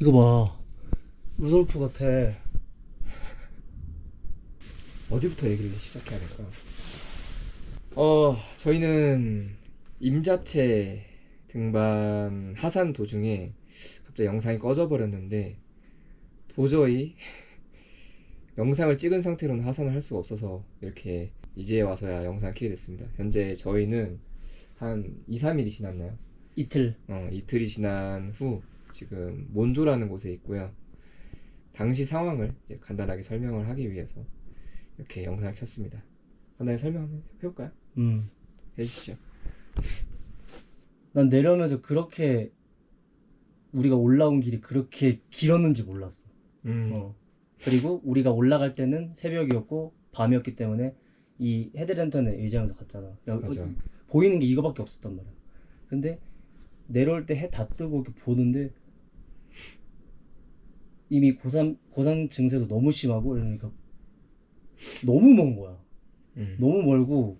이거 봐. 루돌프 같아. 어디부터 얘기를 시작해야 될까? 어, 저희는 임자체 등반 하산 도중에 갑자기 영상이 꺼져버렸는데 도저히 영상을 찍은 상태로는 하산을 할 수가 없어서 이렇게 이제 와서야 영상을 켜게 됐습니다. 현재 저희는 한 2, 3일이 지났나요? 이틀. 어, 이틀이 지난 후 지금 몬조라는 곳에 있고요. 당시 상황을 간단하게 설명을 하기 위해서 이렇게 영상을 켰습니다. 간단히 설명 한번 해볼까요? 음. 해주시죠. 난 내려오면서 그렇게 우리가 올라온 길이 그렇게 길었는지 몰랐어. 음, 어. 그리고 우리가 올라갈 때는 새벽이었고 밤이었기 때문에 이 헤드랜턴에 의지하면서 갔잖아. 여- 맞아. 보이는 게 이거밖에 없었단 말이야. 근데 내려올 때 해 다 뜨고 이렇게 보는데 이미 고산 고산 증세도 너무 심하고 이러니까 너무 먼 거야. 음, 너무 멀고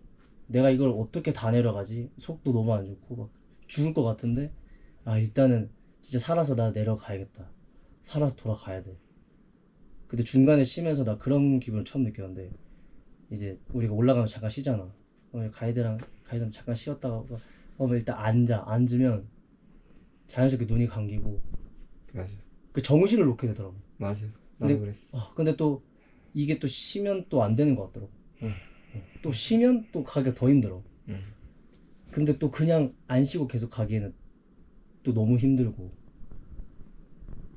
내가 이걸 어떻게 다 내려가지? 속도 너무 안 좋고 막 죽을 것 같은데 아 일단은 진짜 살아서 나 내려가야겠다. 살아서 돌아가야 돼. 근데 중간에 쉬면서 나 그런 기분을 처음 느꼈는데 이제 우리가 올라가면 잠깐 쉬잖아. 어, 가이드랑 가이드랑 잠깐 쉬었다가 어 일단 앉아 앉으면 자연스럽게 눈이 감기고 맞아, 그 정신을 놓게 되더라고. 맞아. 나도 근데- 그랬어. 아, 근데 또 이게 또 쉬면 또 안 되는 것 같더라고. 응. 어, 또 쉬면 또 가기가 더 힘들어. 음, 근데 또 그냥 안 쉬고 계속 가기에는 또 너무 힘들고.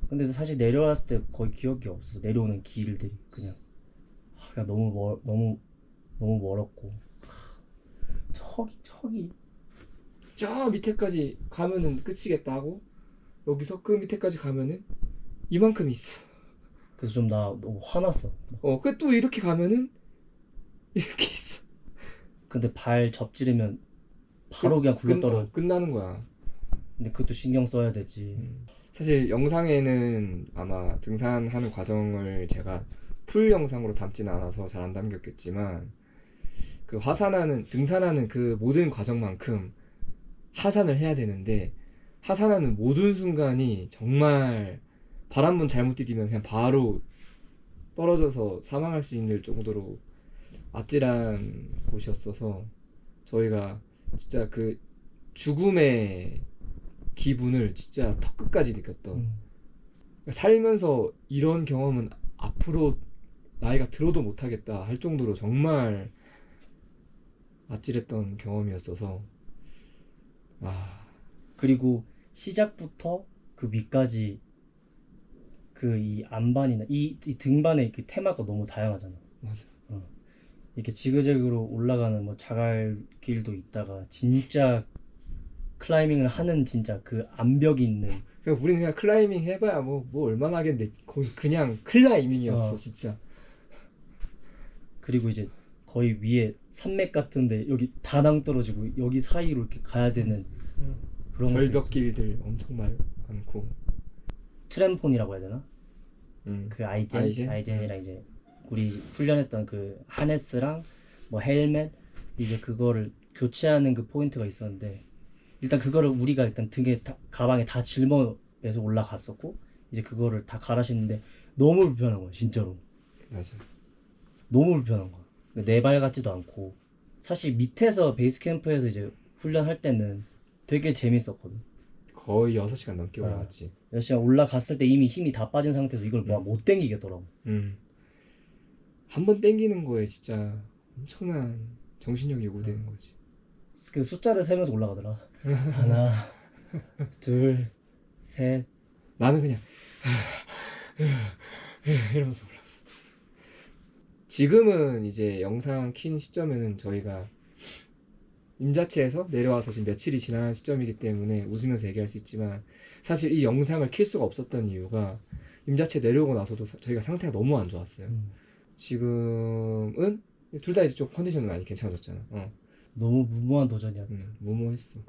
근데 사실 내려왔을 때 거의 기억이 없어서 내려오는 길들이 그냥 아, 그냥 너무 멀 너무 너무 멀었고 하, 저기 저기 저 밑에까지 가면은 끝이겠다 하고 여기서 그 밑에까지 가면은 이만큼 있어. 그래서 좀 나 너무 화났어. 어, 그 또 이렇게 가면은 이렇게 있어. 근데 발 접지르면 바로 그냥 굴러 떨어. 끝, 끝나는 거야. 근데 그것도 신경 써야 되지. 사실 영상에는 아마 등산하는 과정을 제가 풀 영상으로 담지는 않아서 잘 안 담겼겠지만 그 하산하는 등산하는 그 모든 과정만큼 하산을 해야 되는데 하산하는 모든 순간이 정말 발 한 번 잘못 디디면 그냥 바로 떨어져서 사망할 수 있는 정도로 아찔한 곳이었어서 저희가 진짜 그 죽음의 기분을 진짜 턱 끝까지 느꼈던 음. 살면서 이런 경험은 앞으로 나이가 들어도 못하겠다 할 정도로 정말 아찔했던 경험이었어서 아 그리고 시작부터 그 위까지 그 이 안반이나 이, 이 등반의 그 테마가 너무 다양하잖아. 맞아 이렇게 지그재그로 올라가는 뭐 자갈길도 있다가 진짜 클라이밍을 하는 진짜 그 암벽이 있는 그냥 우리는 그냥 클라이밍 해봐야 뭐 뭐 얼마나 하겠는데 거의 그냥 클라이밍이었어 어. 진짜 그리고 이제 거의 위에 산맥 같은데 여기 다낭 떨어지고 여기 사이로 이렇게 가야 되는 음. 그런. 절벽길들 엄청 많, 많고 트램폰이라고 해야 되나? 음. 그 아이젠, 아이젠? 아이젠이랑 이제 우리 훈련했던 그 하네스랑 뭐 헬멧 이제 그거를 교체하는 그 포인트가 있었는데 일단 그거를 우리가 일단 등에 다, 가방에 다 짊어에서 올라갔었고 이제 그거를 다 갈아 신는데 너무 불편한 거야 진짜로 맞아 너무 불편한 거야 내발 같지도 않고 사실 밑에서 베이스 캠프에서 이제 훈련할 때는 되게 재밌었거든 거의 6시간 넘게 아. 올라갔지 몇 시간 올라갔을 때 이미 힘이 다 빠진 상태에서 이걸 막 음. 못 당기겠더라고 음. 한 번 땡기는 거에 진짜 엄청난 정신력이 요구되는 거지 그 숫자를 세면서 올라가더라. 하나, 둘, 셋. 나는 그냥 이러면서 올랐어. 지금은 이제 영상 킨 시점에는 저희가 임자체에서 내려와서 지금 며칠이 지난 시점이기 때문에 웃으면서 얘기할 수 있지만 사실 이 영상을 킬 수가 없었던 이유가 임자체 내려오고 나서도 사- 저희가 상태가 너무 안 좋았어요. 음. 지금은 둘 다 이제 좀 컨디션이 많이 괜찮아졌잖아. 어. 너무 무모한 도전이야. 음, 무모했어.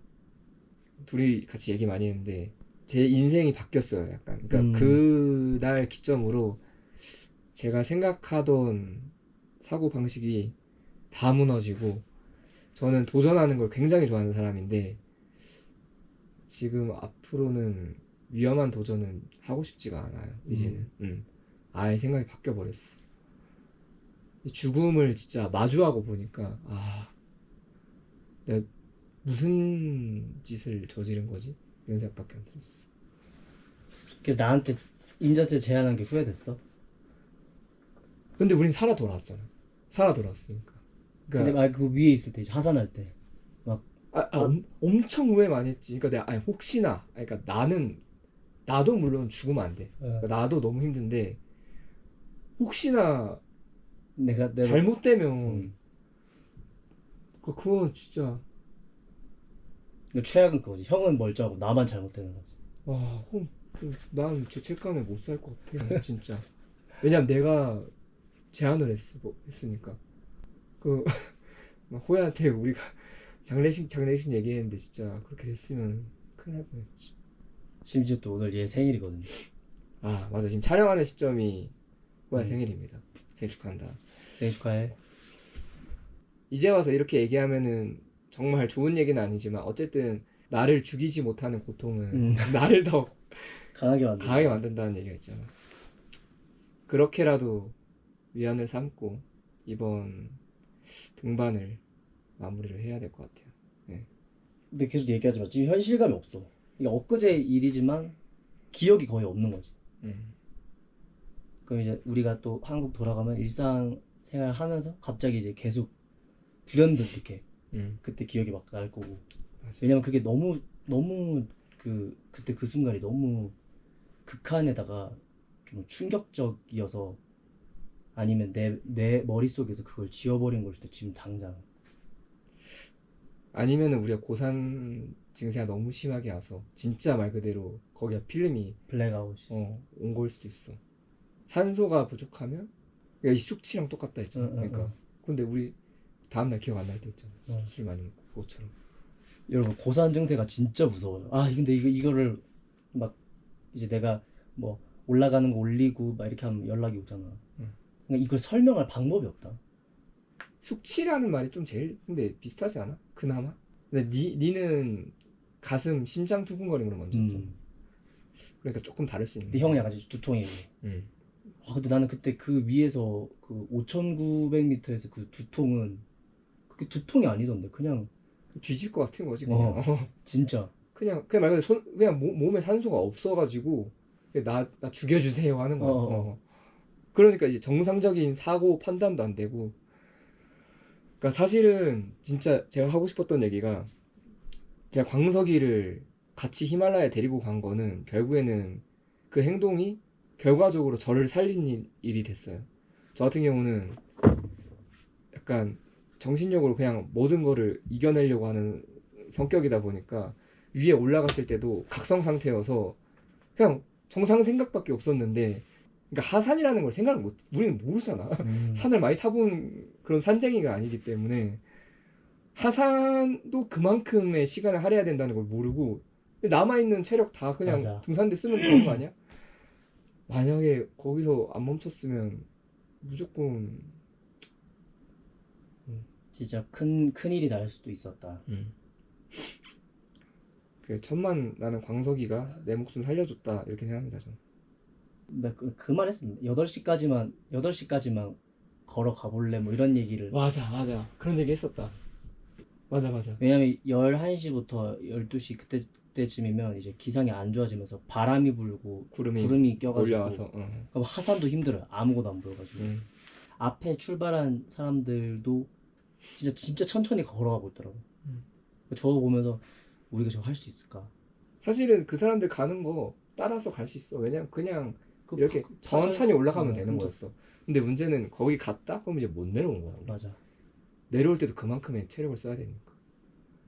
둘이 같이 얘기 많이 했는데 제 인생이 바뀌었어요. 약간. 그러니까 음. 그날 기점으로 제가 생각하던 사고 방식이 다 무너지고 저는 도전하는 걸 굉장히 좋아하는 사람인데 지금 앞으로는 위험한 도전은 하고 싶지가 않아요. 이제는. 음. 음. 아예 생각이 바뀌어 버렸어. 죽음을 진짜 마주하고 보니까 아 내가 무슨 짓을 저지른 거지? 이런 생각밖에 안 들었어. 그래서 나한테 인자체 제안한 게 후회됐어. 근데 우린 살아 돌아왔잖아. 살아 돌아왔으니까. 근데 그러니까 아, 그 위에 있을 때 하산할 때. 아, 아, 엄, 엄청 후회 많이 했지. 그러니까 내가 아니 혹시나 아니, 그러니까 나는 나도 물론 죽으면 안 돼. 그러니까 나도 너무 힘든데 혹시나 내가 내가 잘못되면 음. 그 그건 진짜 이거 최악은 그거지. 형은 멀쩡하고 나만 잘못되는 거지. 와, 그럼 난 죄책감에 못 살 것 같아, 진짜. 왜냐면 내가 제안을 했, 뭐, 했으니까. 그, 막 호야한테 우리가 장례식, 장례식 얘기했는데 진짜 그렇게 됐으면 큰일 날 뻔했지. 심지어 또 오늘 얘 생일이거든. 아, 맞아. 지금 촬영하는 시점이 호야 음. 생일입니다. 생일 축하한다. 생일 축하해. 이제 와서 이렇게 얘기하면은 정말 좋은 얘기는 아니지만 어쨌든 나를 죽이지 못하는 고통은 음. 나를 더 강하게 만들. 강하게 만든다는 얘기가 있잖아. 그렇게라도 위안을 삼고 이번 등반을 마무리를 해야 될 것 같아요. 근데 계속 얘기하지만 지금 현실감이 없어. 이게 엊그제 일이지만 기억이 거의 없는 거지. 음. 그럼 이제 우리가 또 한국 돌아가면 일상 생활 하면서 갑자기 이제 계속 불현듯 이렇게 음. 그때 기억이 막 날 거고. 맞아. 왜냐면 그게 너무 너무 그 그때 그 순간이 너무 극한에다가 좀 충격적이어서 아니면 내 내 머릿속에서 그걸 지워버린 걸 수도 지금 당장 아니면은 우리가 고산 증세가 너무 심하게 와서 진짜 말 그대로 거기가 필름이 블랙아웃이 어, 온 걸 수도 있어. 산소가 부족하면 그러니까 이 숙취랑 똑같다 했잖아. 응, 응, 그러니까 응. 근데 우리 다음날 기억 안 날 때 있잖아. 응. 술 많이 먹고 그것처럼. 여러분 고산 증세가 진짜 무서워요. 아 근데 이거 이거를 막 이제 내가 뭐 올라가는 거 올리고 막 이렇게 하면 연락이 오잖아. 응. 그러니까 이걸 설명할 방법이 없다. 숙취라는 말이 좀 제일 근데 비슷하지 않아? 그나마? 근데 니 니는 가슴 심장 두근거리는 걸 먼저 했잖아. 음. 그러니까 조금 다를 수 있는. 근데 형은 약간 두통이고. 음. 아 근데 나는 그때 그 위에서 그 5,900m에서 그 두통은 그게 두통이 아니던데 그냥 뒤질 것 같은 거지 그냥. 어. 진짜 그냥 그냥 말 그대로 손 그냥 몸, 몸에 산소가 없어가지고 나나 죽여주세요 하는 거야. 어, 어. 어. 그러니까 이제 정상적인 사고 판단도 안 되고. 그러니까 사실은 진짜 제가 하고 싶었던 얘기가 제가 광석이를 같이 히말라야 데리고 간 거는 결국에는 그 행동이 결과적으로 저를 살린 일- 일이 됐어요. 저 같은 경우는 약간 정신력으로 그냥 모든 거를 이겨내려고 하는 성격이다 보니까 위에 올라갔을 때도 각성 상태여서 그냥 정상 생각밖에 없었는데 그러니까 하산이라는 걸 생각을 못 우리는 모르잖아. 음. 산을 많이 타본 그런 산쟁이가 아니기 때문에 하산도 그만큼의 시간을 할애해야 된다는 걸 모르고 남아 있는 체력 다 그냥 맞아. 등산대 쓰면 되는 거 아니야? 만약에 거기서 안 멈췄으면 무조건 진짜 큰 큰 일이 날 수도 있었다. 그 천만 나는 광석이가 내 목숨 살려줬다 이렇게 생각합니다 저는. 그 말했습니다. 8시까지만 8시까지만 걸어 가 볼래 뭐 이런 얘기를 맞아 맞아 그런 얘기 했었다. 맞아 맞아. 왜냐면 11시부터 12시 그때 때쯤이면 이제 기상이 안 좋아지면서 바람이 불고 구름이, 구름이 껴가지고 올라와서 어. 그럼 하산도 힘들어요. 아무것도 안 보여가지고 음. 앞에 출발한 사람들도 진짜 진짜 천천히 걸어가고 있더라고. 음. 저거 보면서 우리가 저거 할 수 있을까? 사실은 그 사람들 가는 거 따라서 갈 수 있어. 왜냐면 그냥 그 이렇게 파- 천천히 파절- 올라가면 어, 되는 혼자- 거였어. 근데 문제는 거기 갔다? 그럼 이제 못 내려온 거야. 맞아. 내려올 때도 그만큼의 체력을 써야 되니까.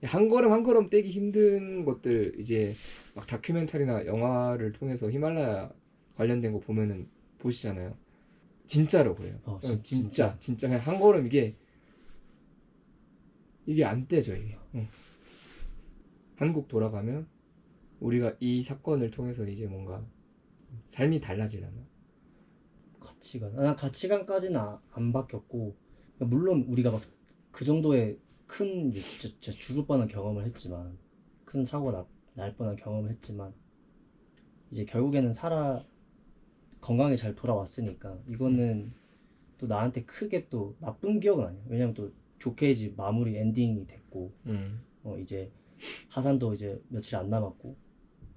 한 걸음 한 걸음 떼기 힘든 것들 이제 막 다큐멘터리나 영화를 통해서 히말라야 관련된 거 보면은 보시잖아요. 진짜로 그래요. 어, 어, 진- 진짜 진짜 그냥 한 걸음 이게 이게 안 떼져 이게. 어. 한국 돌아가면 우리가 이 사건을 통해서 이제 뭔가 삶이 달라지려나? 가치관. 난 가치관까지는 아- 안 바뀌었고 그러니까 물론 우리가 막 그 정도의 큰 진짜 죽을 뻔한 경험을 했지만 큰 사고 나, 날 뻔한 경험을 했지만 이제 결국에는 살아 건강히 잘 돌아왔으니까 이거는 또 나한테 크게 또 나쁜 기억은 아니야. 왜냐면 또 좋게 이제 마무리 엔딩이 됐고 음. 어 이제 하산도 이제 며칠 안 남았고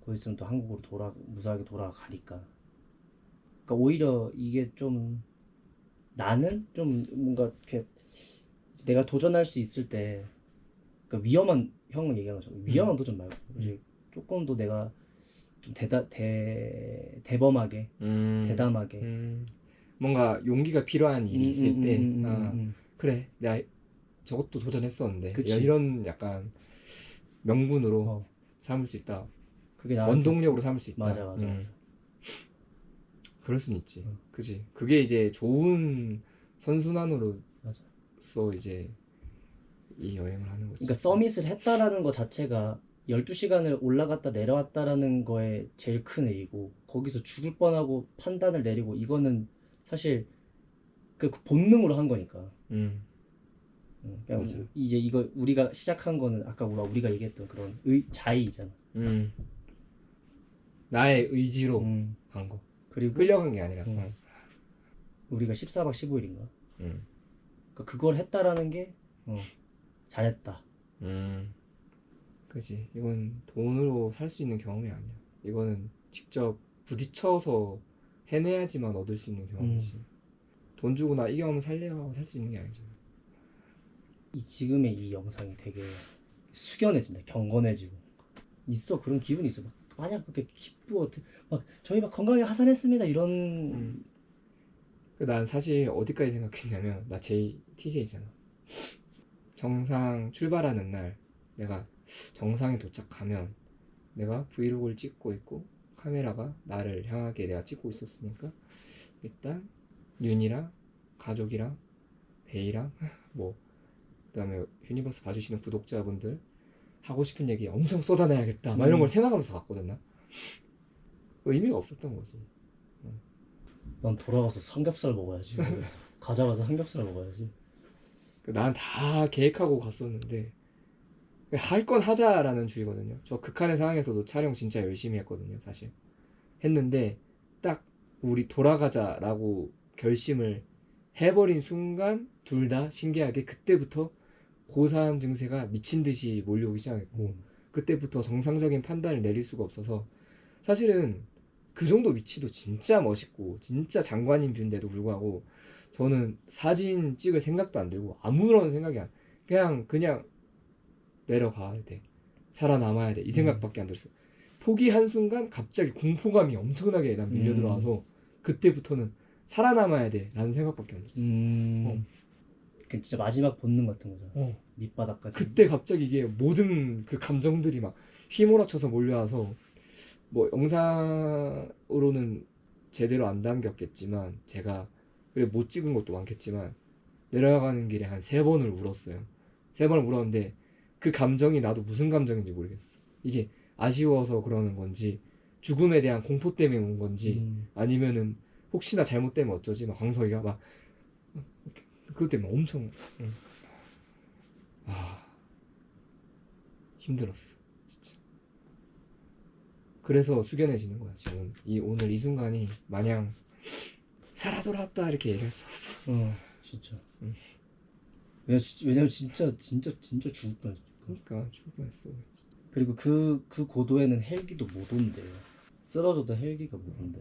곧 있으면 또 한국으로 돌아 무사하게 돌아가니까. 그러니까 오히려 이게 좀 나는 좀 뭔가 이렇게 내가 도전할 수 있을 때 그러니까 위험한 형은 얘기하는 거죠. 위험한 도전 말고 이제 조금 더 내가 좀 대다 대 대범하게 음. 대담하게 음. 뭔가 용기가 필요한 일이 있을 음, 음, 때 음, 음, 아, 음. 그래 내가 저것도 도전했었는데 그치. 이런 약간 명분으로 어, 삼을 수 있다 그게 나한테 원동력으로 삼을 수 있다 맞아 맞아 음. 그럴 순 있지 응. 그지 그게 이제 좋은 선순환으로서. 이제 이 여행을 하는 거지 그러니까 서밋을 했다라는 것 자체가 12시간을 올라갔다 내려왔다라는 거에 제일 큰 A고 거기서 죽을 뻔하고 판단을 내리고 이거는 사실 그 본능으로 한 거니까 음. 응, 그냥 맞아. 이제 이거 우리가 시작한 거는 아까 우리가 우리가 얘기했던 그런 의, 자의잖아 음. 나의 의지로 음, 한 거. 그리고 끌려간 게 아니라. 음. 어. 우리가 14박 15일인가 음. 그러니까 그걸 했다라는 게 어, 잘했다 음. 그지. 이건 돈으로 살 수 있는 경험이 아니야. 이거는 직접 부딪혀서 해내야지만 얻을 수 있는 경험이지. 음. 돈 주고 나 이 경험 하고 살 수 있는 게 아니잖아. 이 지금의 이 영상이 되게 숙연해진다 경건해지고 있어 그런 기분이 있어 막 마냥 그렇게 기쁘고 막 저희 막 건강에 하산했습니다 이런 음. 그 난 사실 어디까지 생각했냐면 나 J TJ잖아. 정상 출발하는 날 내가 정상에 도착하면 내가 브이로그를 찍고 있고 카메라가 나를 향하게 내가 찍고 있었으니까 일단 윤이랑 가족이랑 베이랑 뭐 그다음에 유니버스 봐주시는 구독자분들 하고 싶은 얘기 엄청 쏟아내야겠다 막 이런 음. 걸 생각하면서 갔거든 나. 그 의미가 없었던 거지. 난 돌아가서 삼겹살 먹어야지 그래서 가자마자 삼겹살 먹어야지 난 다 계획하고 갔었는데 할 건 하자라는 주의거든요. 저 극한의 상황에서도 촬영 진짜 열심히 했거든요, 사실. 했는데 딱 우리 돌아가자라고 결심을 해버린 순간 둘 다 신기하게 그때부터 고산 증세가 미친 듯이 몰려오기 시작했고 음. 그때부터 정상적인 판단을 내릴 수가 없어서 사실은 그 정도 위치도 진짜 멋있고 진짜 장관인 뷰인데도 불구하고 저는 사진 찍을 생각도 안 들고 아무런 생각이 안 그냥 그냥 내려가야 돼. 살아남아야 돼. 이 생각밖에 안 들었어 포기한 순간 갑자기 공포감이 엄청나게 난 밀려 음. 들어와서 그때부터는 살아남아야 돼. 라는 생각밖에 안 들었어 음. 어. 그 진짜 마지막 본능 같은 거잖아 어. 밑바닥까지 그때 갑자기 이게 모든 그 감정들이 막 휘몰아쳐서 몰려와서 뭐 영상으로는 제대로 안 담겼겠지만 제가 그래 못 찍은 것도 많겠지만 내려가는 길에 한 세 번을 울었어요. 세 번을 울었는데 그 감정이 나도 무슨 감정인지 모르겠어. 이게 아쉬워서 그러는 건지 죽음에 대한 공포 때문에 온 건지 음. 아니면은 혹시나 잘못되면 어쩌지 막 광석이가 막 그것 때문에 엄청 응. 아 힘들었어 진짜 그래서 숙연해지는 거야 지금 이 오늘 이 순간이 마냥 살아 돌아왔다 이렇게 얘기할 수 없어 어 진짜 음. 왜냐, 진- 왜냐면 진짜 진짜 진짜 죽을 뻔했어 그러니까 죽을 뻔했어 그리고 그, 그 고도에는 헬기도 못 온대. 쓰러져도 헬기가 못 온대.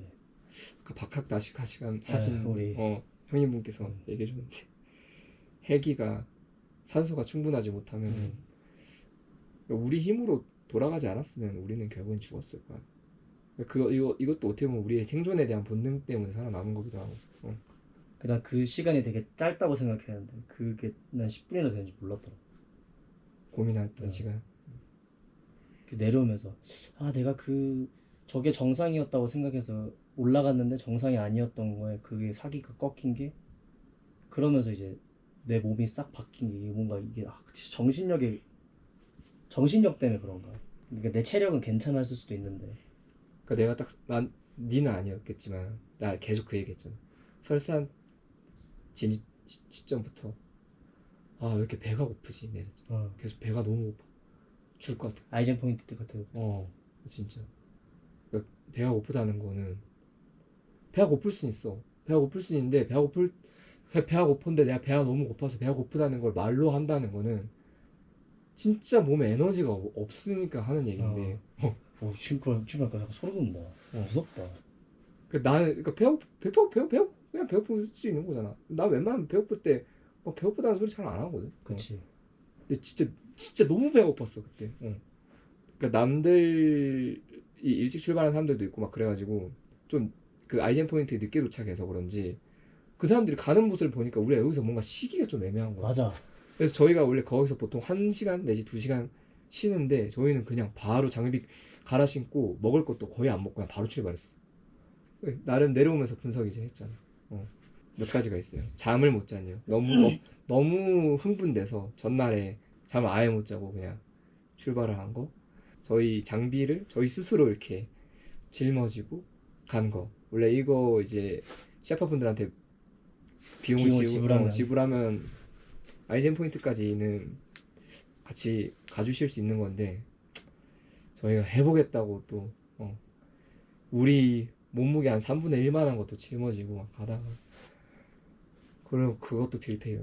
아까 박학다식 하시간 하신 우리. 어, 형님분께서 음. 얘기해 줬는데 헬기가 산소가 충분하지 못하면 음. 우리 힘으로 돌아가지 않았으면 우리는 결국엔 죽었을 거야. 그거 이거 이것도 어떻게 보면 우리의 생존에 대한 본능 때문에 살아남은 거기도 하고. 어. 그난 그 시간이 되게 짧다고 생각했는데 그게 난 10분이나 되는지 몰랐더라. 고민했던 네. 시간. 그 내려오면서 아 내가 그 저게 정상이었다고 생각해서 올라갔는데 정상이 아니었던 거에 그게 사기가 꺾인 게 그러면서 이제 내 몸이 싹 바뀐 게 뭔가 이게 아, 정신력이 정신력 때문에 그런가. 그러니까 내 체력은 괜찮았을 수도 있는데 그러니까 내가 딱 난 니는 아니었겠지만 나 계속 그 얘기했잖아. 설산 진입 시- 시점부터 아 왜 이렇게 배가 고프지? 내 어, 계속 배가 너무 고파. 죽을 것 같아. 아이젠 포인트 때 같은 어 진짜 그러니까 배가 고프다는 거는 배가 고플 수 있어. 배가 고플 수 있는데 배가 고플 배- 배가 고픈데 내가 배가 너무 고파서 배가 고프다는 걸 말로 한다는 거는 진짜 몸에 에너지가 없- 없으니까 하는 얘기인데 어. 오 지금 지금 약간 소름 돋는다. 무섭다. 그 나는 그러니까 배고 배고 배고 배고 그냥 배고플 수 있는 거잖아. 나 웬만하면 배고플 때막 배고프다는 소리 잘 안 하거든. 어. 그렇지. 근데 진짜 진짜 너무 배가 고팠어 그때. 어. 그러니까 남들이 일찍 출발한 사람들도 있고 막 그래가지고 좀 그 아이젠 포인트에 늦게 도착해서 그런지 그 사람들이 가는 모습을 보니까 우리가 여기서 뭔가 쉬기가 좀 애매한 거야. 맞아. 그래서 저희가 원래 거기서 보통 1시간 내지 2시간 쉬는데 저희는 그냥 바로 장비 갈아 신고 먹을 것도 거의 안 먹고 그냥 바로 출발했어. 나름 내려오면서 분석 이제 했잖아. 어. 몇 가지가 있어요. 잠을 못 자니요. 너무 너, 너무 흥분돼서 전날에 잠을 아예 못 자고 그냥 출발을 한 거. 저희 장비를 저희 스스로 이렇게 짊어지고 간 거. 원래 이거 이제 셰퍼분들한테 비용을 비용을 지불. 어, 지불하면 아이젠 포인트까지는 같이 가주실 수 있는 건데 저희가 해보겠다고 또 어, 우리 몸무게 한 3분의 1만 한 것도 짊어지고 막 가다가 그리고 그것도 빌페요.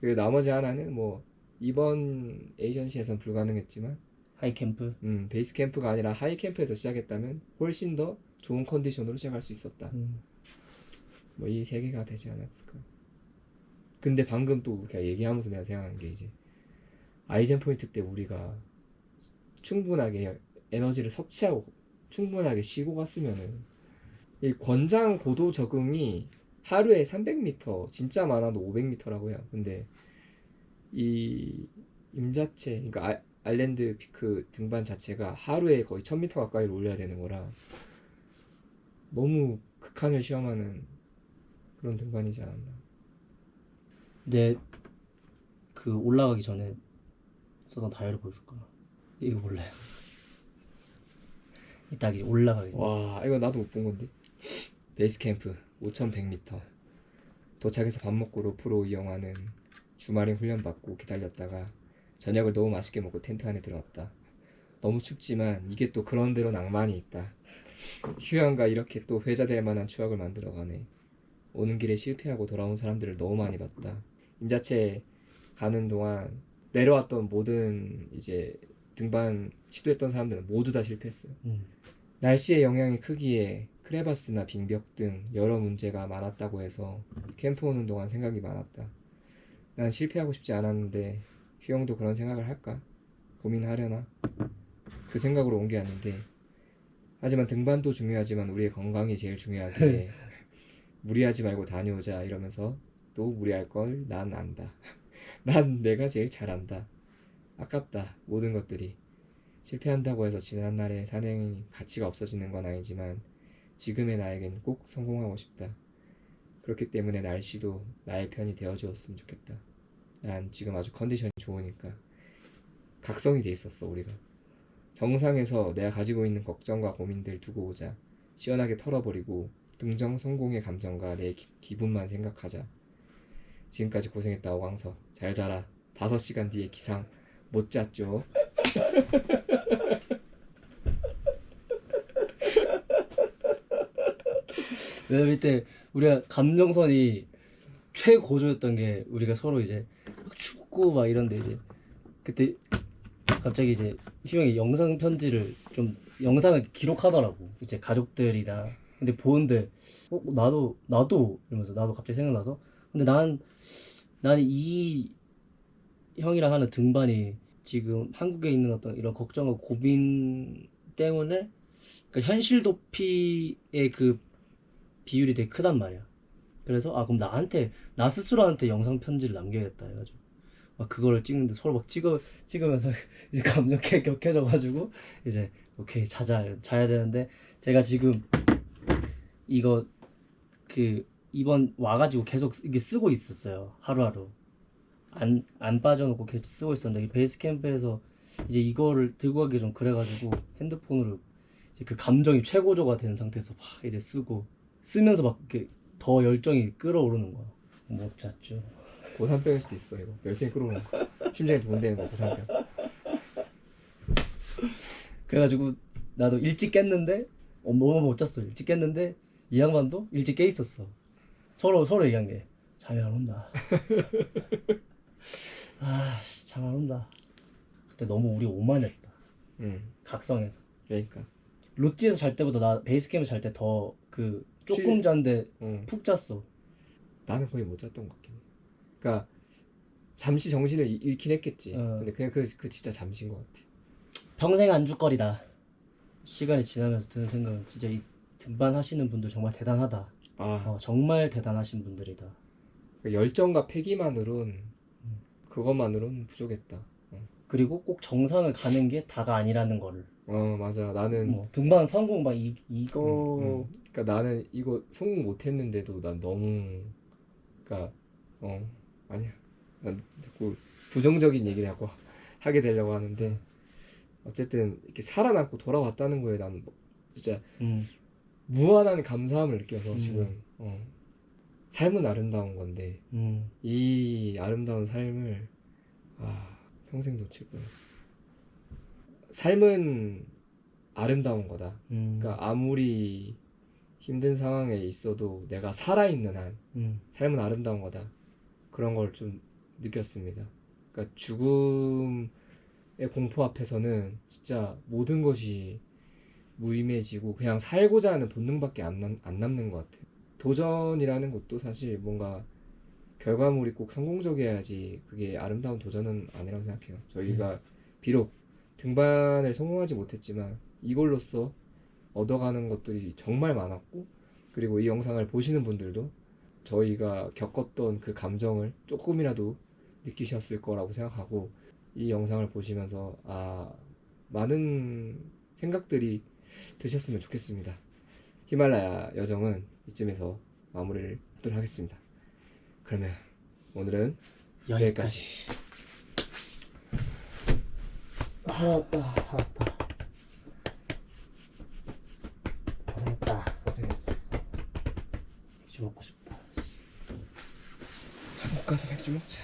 그리고 나머지 하나는 뭐 이번 에이전시에선 불가능했지만 하이 캠프. 음, 베이스 캠프가 아니라 하이 캠프에서 시작했다면 훨씬 더 좋은 컨디션으로 시작할 수 있었다. 음. 뭐 이 세 개가 되지 않았을까. 근데 방금 또 우리가 얘기하면서 내가 생각한 게 이제 아이젠 포인트 때 우리가 충분하게 에너지를 섭취하고 충분하게 쉬고 갔으면은 이 권장 고도 적응이 하루에 300m 진짜 많아도 500m라고 해요. 근데 이 임자체 그러니까 아, 아일랜드 피크 등반 자체가 하루에 거의 1000m 가까이를 올려야 되는 거라 너무 극한을 시험하는 그런 등반이지 않았나. 내 그 올라가기 전에 써던 다이어리 보여줄까? 이거 볼래? 이따 이 올라가기. 와 이거 나도 못 본 건데 베이스 캠프 5100m 도착해서 밥 먹고 로프로 이용하는 주말인 훈련 받고 기다렸다가 저녁을 너무 맛있게 먹고 텐트 안에 들어왔다 너무 춥지만 이게 또 그런 대로 낭만이 있다 휴양과 이렇게 또 회자될 만한 추억을 만들어가네 오는 길에 실패하고 돌아온 사람들을 너무 많이 봤다 임자체 가는 동안 내려왔던 모든 이제 등반 시도했던 사람들은 모두 다 실패했어요 음. 날씨의 영향이 크기에 크레바스나 빙벽 등 여러 문제가 많았다고 해서 캠프 오는 동안 생각이 많았다. 난 실패하고 싶지 않았는데 휘영도 그런 생각을 할까? 고민하려나? 그 생각으로 온 게 아닌데 하지만 등반도 중요하지만 우리의 건강이 제일 중요하기에 무리하지 말고 다녀오자 이러면서 또 무리할 걸 난 안다. 난 내가 제일 잘한다. 아깝다 모든 것들이. 실패한다고 해서 지난날의 산행이 가치가 없어지는 건 아니지만 지금의 나에겐 꼭 성공하고 싶다. 그렇기 때문에 날씨도 나의 편이 되어 주었으면 좋겠다. 난 지금 아주 컨디션이 좋으니까 각성이 돼 있었어 우리가. 정상에서 내가 가지고 있는 걱정과 고민들 두고 오자. 시원하게 털어버리고 등정 성공의 감정과 내 기, 기분만 생각하자. 지금까지 고생했다 오광서. 잘 자라. 5시간 뒤에 기상 못 잤죠. 왜냐면 이때 우리가 감정선이 최고조였던 게 우리가 서로 이제 막 춥고 막 이런데 이제 그때 갑자기 이제 희영이 영상 편지를 좀 영상을 기록하더라고 이제 가족들이나 근데 보는데 어 나도 나도 이러면서 나도 갑자기 생각나서 근데 난 나는 이 형이랑 하는 등반이 지금 한국에 있는 어떤 이런 걱정과 고민 때문에 그러니까 현실 도피의 그 비율이 되게 크단 말이야. 그래서 아 그럼 나한테 나 스스로한테 영상 편지를 남겨야겠다 해가지고 막 그거를 찍는데 서로 막 찍어 찍으면서 이제 감격해 격해져가지고 이제 오케이 자자 자야 되는데 제가 지금 이거 그 이번 와가지고 계속 이게 쓰고 있었어요 하루하루 안 안 빠져놓고 계속 쓰고 있었는데 이 베이스 캠프에서 이제 이거를 들고 가기 좀 그래가지고 핸드폰으로 이제 그 감정이 최고조가 된 상태에서 막 이제 쓰고 쓰면서 막 이렇게 더 열정이 끌어오르는 거야. 못 잤죠. 고산병일 수도 있어 이거 열정이 끌어오는 거 심장이 두근대는 거 고산병 그래가지고 나도 일찍 깼는데 너무 못 잤어. 일찍 깼는데 이 양반도 일찍 깨 있었어. 서로 서로 얘기한 게 잠이 안 온다. 아, 잠 안 온다. 그때 너무 우리 오만했다. 응. 각성해서. 그러니까. 롯지에서 잘 때보다 나 베이스 캠에서 잘 때 더 그 조금 실- 잔데 어. 푹 잤어. 나는 거의 못 잤던 것 같긴 해. 그러니까 잠시 정신을 잃- 잃긴 했겠지. 어. 근데 그냥 그, 그 진짜 잠시인 것 같아. 평생 안주거리다. 시간이 지나면서 드는 생각은 진짜 이 등반 하시는 분들 정말 대단하다. 아, 어, 정말 대단하신 분들이다. 그 열정과 패기만으론 그것만으론 부족했다. 어. 그리고 꼭 정상을 가는 게 다가 아니라는 거를. 어 맞아. 나는 뭐 등반 성공 막 이, 이거 음, 음. 그러니까 나는 이거 성공 못했는데도 난 너무 그러니까 어 아니야. 난 자꾸 부정적인 얘기를 하고 하게 되려고 하는데 어쨌든 이렇게 살아남고 돌아왔다는 거에 나는 뭐 진짜 음, 무한한 감사함을 느껴서 음. 지금 어. 삶은 아름다운 건데 음, 이 아름다운 삶을 아 평생 놓칠 뻔했어. 삶은 아름다운 거다. 음, 그러니까 아무리 힘든 상황에 있어도 내가 살아 있는 한 음, 삶은 아름다운 거다. 그런 걸 좀 느꼈습니다. 그러니까 죽음의 공포 앞에서는 진짜 모든 것이 무의미해지고 그냥 살고자 하는 본능밖에 안, 남, 안 남는 것 같아요. 도전이라는 것도 사실 뭔가 결과물이 꼭 성공적이어야지 그게 아름다운 도전은 아니라고 생각해요. 저희가 비록 등반을 성공하지 못했지만 이걸로써 얻어가는 것들이 정말 많았고 그리고 이 영상을 보시는 분들도 저희가 겪었던 그 감정을 조금이라도 느끼셨을 거라고 생각하고 이 영상을 보시면서 아 많은 생각들이 드셨으면 좋겠습니다. 히말라야 여정은 이쯤에서 마무리를 하도록 하겠습니다. 그러면 오늘은 여기까지. 살았다, 살았다. 고생했다. 고생했어. 맥주 먹고 싶다. 한국 가서 맥주 먹자.